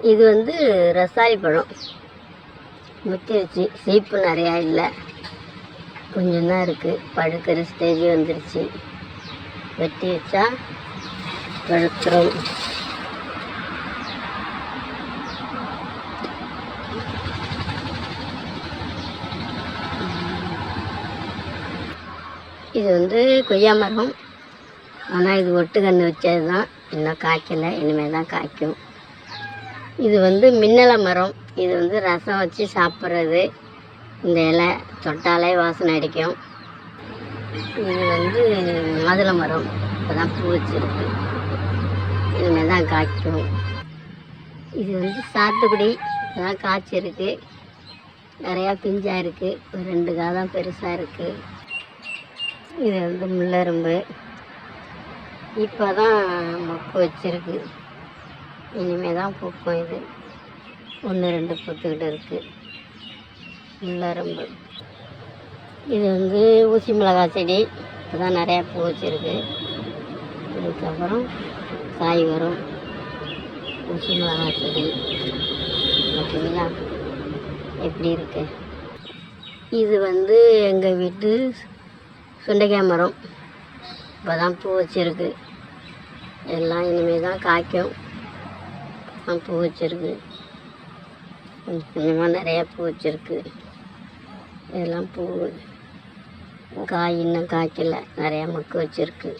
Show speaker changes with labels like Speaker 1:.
Speaker 1: இது வந்து ரசாயி பழம். முத்திருச்சு சீப்பு நிறையா இல்லை. கொஞ்சம் தான் இருக்குது பழுக்கிற ஸ்டேஜ் வந்துருச்சு. வெட்டி வச்சா பழுக்கிறோம் இது வந்து கொய்யா மரம். ஆனால் இது ஒட்டு கன்று வச்சது தான் இன்னும் காய்க்கலை. இனிமேல் தான் காய்க்கும். இது வந்து மின்னலை மரம். இது வந்து ரசம் வச்சு சாப்பிட்றது. இந்த இலை தொட்டாலே வாசனை அடிக்கும். இது வந்து மாதுளை மரம். இப்போ தான் பூ வச்சிருக்கு. இனிமேல் தான் காய்க்கும். இது வந்து சாத்துக்குடி. இப்போ தான் காய்ச்சிருக்கு. நிறையா பிஞ்சாக இருக்குது ரெண்டு காய் தான் பெருசாக இருக்குது இது வந்து முள்ளரும்பு. இப்போ தான் மொக்கு வச்சுருக்கு. இனிமே தான் பூக்கும் இது. ஒன்று ரெண்டு பூத்துக்கிட்டு இருக்குது முள்ளரும்பு இது வந்து ஊசி மிளகாய் செடி. இப்போ தான் நிறையா பூ வச்சுருக்கு. இதுக்கப்புறம் காய் வரும். ஊசி மிளகாய் செடி. பார்த்தீங்களா எப்படி இருக்கு? இது வந்து எங்கள் வீட்டு சுண்டைக்காய் மரம். இப்போ தான் பூ வச்சுருக்கு. எல்லாம் இனிமேல் தான் காய்க்கும். இப்பதான் பூ வச்சிருக்கு. கொஞ்சம் கொஞ்சமாக நிறையா பூ வச்சிருக்கு. இதெல்லாம் பூ. காய் இன்னும் காய்க்கல. நிறையா மொக்கு வச்சுருக்கு.